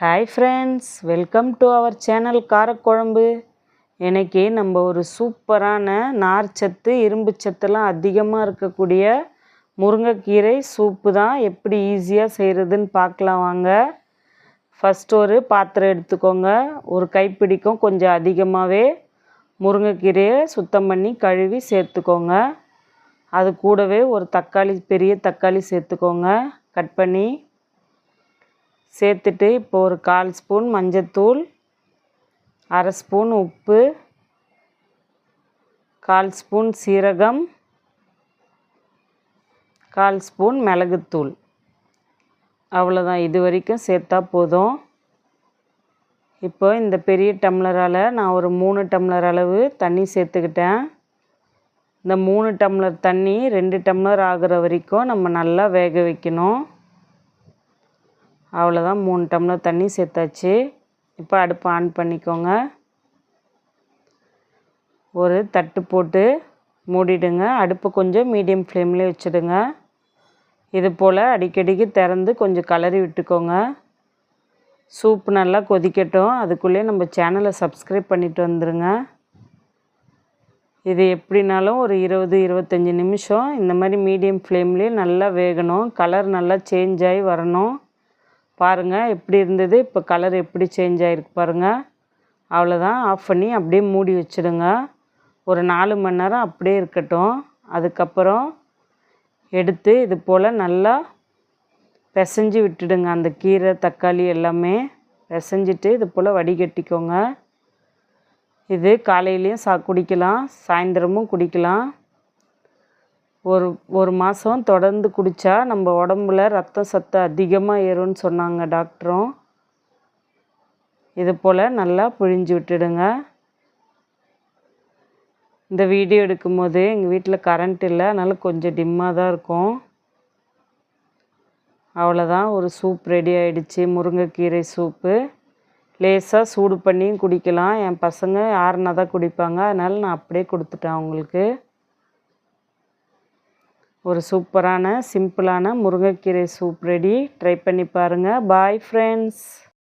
Hi friends welcome to our channel காரக்குழம்பு இன்றைக்கி நம்ம ஒரு சூப்பரான நார்ச்சத்து இரும்பு சத்துலாம் அதிகமாக இருக்கக்கூடிய முருங்கைக்கீரை சூப்பு தான். எப்படி ஈஸியாக செய்கிறதுன்னு பார்க்கலாம் வாங்க. ஃபஸ்ட் ஒரு பாத்திரம் எடுத்துக்கோங்க. ஒரு கைப்பிடிக்கும் கொஞ்சம் அதிகமாகவே முருங்கைக்கீரையை சுத்தம் பண்ணி கழுவி சேர்த்துக்கோங்க. அது கூடவே ஒரு தக்காளி பெரிய தக்காளி சேர்த்துக்கோங்க. கட் பண்ணி சேர்த்துட்டு இப்போ ஒரு கால் ஸ்பூன் மஞ்சத்தூள் அரை ஸ்பூன் உப்பு கால் ஸ்பூன் சீரகம் கால் ஸ்பூன் மிளகுத்தூள். அவ்வளோதான் இது வரைக்கும் சேர்த்தா போதும். இப்போ இந்த பெரிய டம்ளரால் நான் ஒரு மூணு டம்ளர் அளவு தண்ணி சேர்த்துக்கிட்டேன். இந்த மூணு டம்ளர் தண்ணி ரெண்டு டம்ளர் ஆகிற வரைக்கும் நம்ம நல்லா வேக வைக்கணும். அவ்வளோதான் மூணு டம்ளர் தண்ணி சேர்த்தாச்சு. இப்போ அடுப்பை ஆன் பண்ணிக்கோங்க. ஒரு தட்டு போட்டு மூடிடுங்க. அடுப்பு கொஞ்சம் மீடியம் ஃப்ளேமில் வச்சுடுங்க. இது போல் அடிக்கடிக்கு திறந்து கொஞ்சம் கலரி விட்டுக்கோங்க. சூப் நல்லா கொதிக்கட்டும். அதுக்குள்ளே நம்ம சேனலை சப்ஸ்கிரைப் பண்ணிட்டு வந்துடுங்க இது எப்படினாலும் ஒரு இருபது இருபத்தஞ்சி நிமிஷம். இந்த மாதிரி மீடியம் ஃப்ளேம்லேயே நல்லா வேகணும். கலர் நல்லா சேஞ்ச் ஆகி வரணும். பாருங்கள் எப்படி இருந்தது? இப்போ கலர் எப்படி சேஞ்ச் ஆகிருக்கு பாருங்கள் அவ்வளோதான் ஆஃப் பண்ணி அப்படியே மூடி வச்சுடுங்க. ஒரு நாலு மணி நேரம் அப்படியே இருக்கட்டும். அதுக்கப்புறம் எடுத்து இது போல் நல்லா பிசைஞ்சு விட்டுடுங்க. அந்த கீரை தக்காளி எல்லாமே பிசைஞ்சிட்டு இது போல் வடிகட்டிக்கோங்க. இது காலையிலையும் சா குடிக்கலாம். சாயந்தரமும் குடிக்கலாம். ஒரு ஒரு மாதம் தொடர்ந்து குடித்தா நம்ம உடம்புல ரத்த சத்து அதிகமாக ஏறும்னு சொன்னாங்க டாக்டரும். இது போல் நல்லா புழிஞ்சு விட்டுடுங்க. இந்த வீடியோ எடுக்கும்போது எங்கள் வீட்டில் கரண்ட் இல்லை அதனால் கொஞ்சம் டிம்மாக தான் இருக்கும். அவ்வளோதான் ஒரு சூப் ரெடி ஆகிடுச்சு முருங்கைக்கீரை சூப்பு. லேசாக சூடு பண்ணியும் குடிக்கலாம். என் பசங்க ஆறுனா தான் குடிப்பாங்க அதனால் நான் அப்படியே கொடுத்துட்டேன் அவங்களுக்கு. ஒரு சூப்பரான சிம்பிளான முருங்கைக்கீரை சூப் ரெடி. ட்ரை பண்ணி பாருங்கள் பாய் ஃப்ரெண்ட்ஸ்